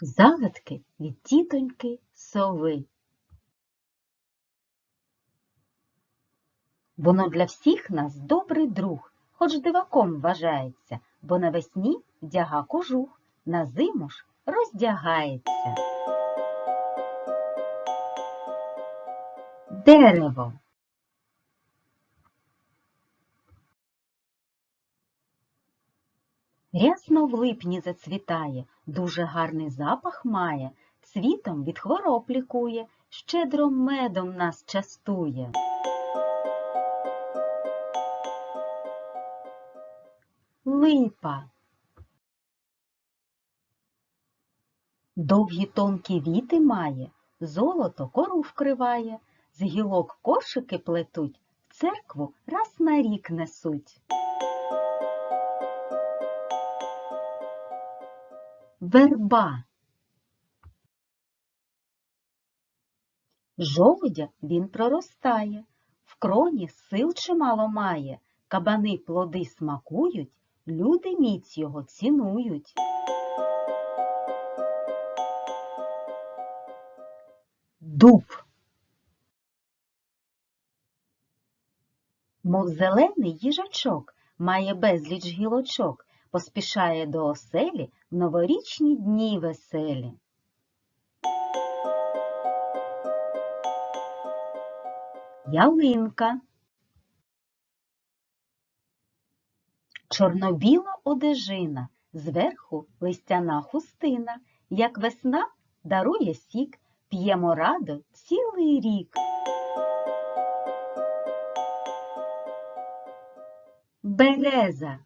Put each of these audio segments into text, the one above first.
Загадки від тітоньки сови. Воно для всіх нас добрий друг, хоч диваком вважається, бо навесні вдяга кожух, на зиму ж роздягається. Дерево. Рясно в липні зацвітає, дуже гарний запах має, цвітом від хвороб лікує, щедро медом нас частує. Липа. Довгі тонкі віти має, золото кору вкриває, з гілок кошики плетуть, в церкву раз на рік несуть. Верба. Жолудя він проростає, в кроні сил чимало має, кабани плоди смакують, люди міць його цінують. Дуб. Мов зелений їжачок, має безліч гілочок, поспішає до оселі в новорічні дні веселі. Ялинка. Чорнобіла одежина, зверху листяна хустина, як весна дарує сік, п'ємо радо цілий рік. Береза.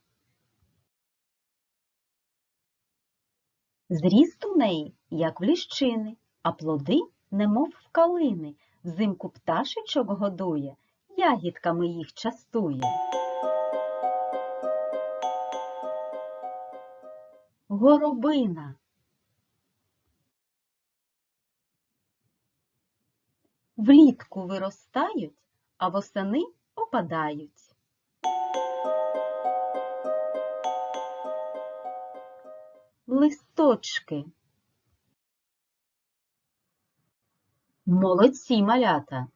Зріст у неї, як в ліщини, а плоди, немов в калини, взимку пташечок годує, ягідками їх частує. Горобина. Влітку виростають, а восени опадають. Листочки. Молодці, малята!